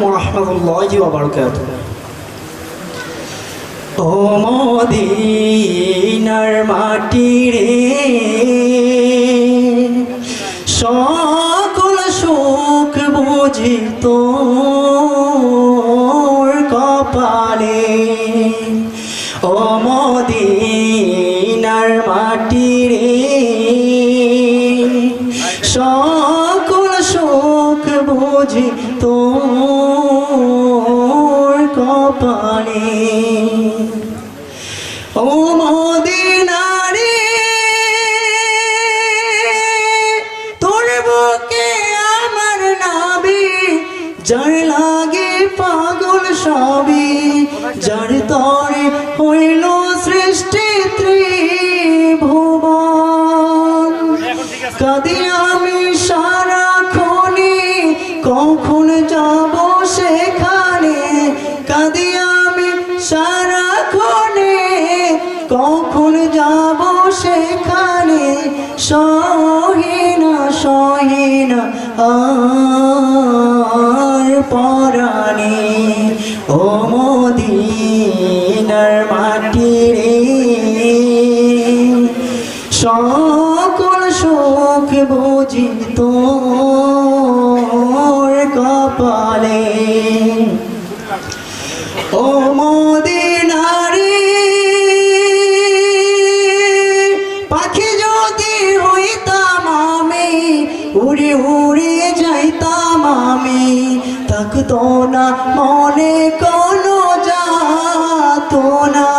আলাইকুম মদিনার মাটি রে সকল সুখ বুঝি কপালে। ও মদিনার মাটি রে সকল সুখ যার লাগে পাগল সবই, যার তরে হইল সৃষ্টি ত্রিভুবন। কাদি আমি সারা খনি কখন যাব সেখানে? কাদি আমি সারা খনে কখন যাব সেখানে? সহিনা সহিনা আর পরাণে ও মোদিনার মাটি রে। সকল শোক বুঝি তোর কপালে। ও উড়ে যাইতাম আমি। থাকতো না, মনে কোনো যাত না।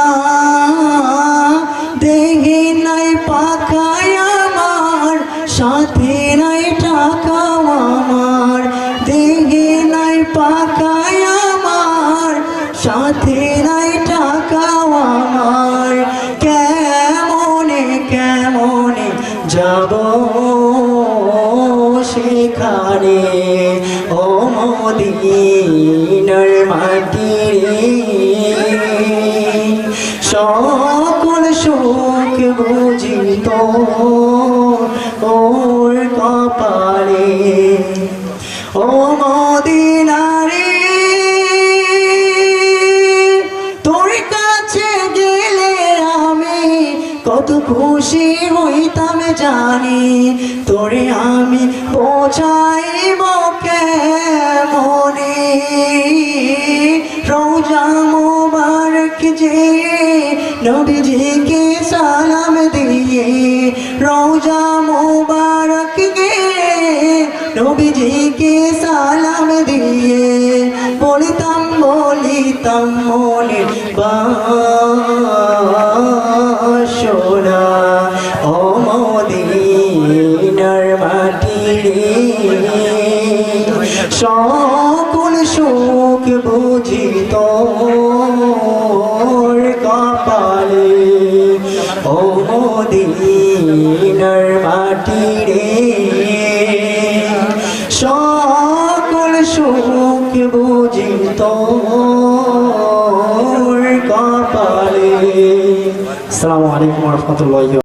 দেহে নাই পাখায় আমার, সাথে নাই টাকা আমার। দেহে নাই পাখায় আমার, সাথে নাই টাকা আমার। কেমনে কেমনে যাব? সেখানে ও মদিনার মাটি সকল সুখ বুঝিত। কত খুশি হইতাম জানি, তোরে আমি পৌঁছাইব মনে রোজা মোবারক যে নবীজিকে সালাম দিয়ে, রোজা মোবারক গে নবীজিকে সালাম দিয়ে, বলিতাম বলিতাম মনে বাসনা রে সকল সুখ বুঝিত কপালে। ও মদিনার মাটি রে সকল সুখ বুঝিত কপালে। আসসালামু আলাইকুম রহমতুল্লাহ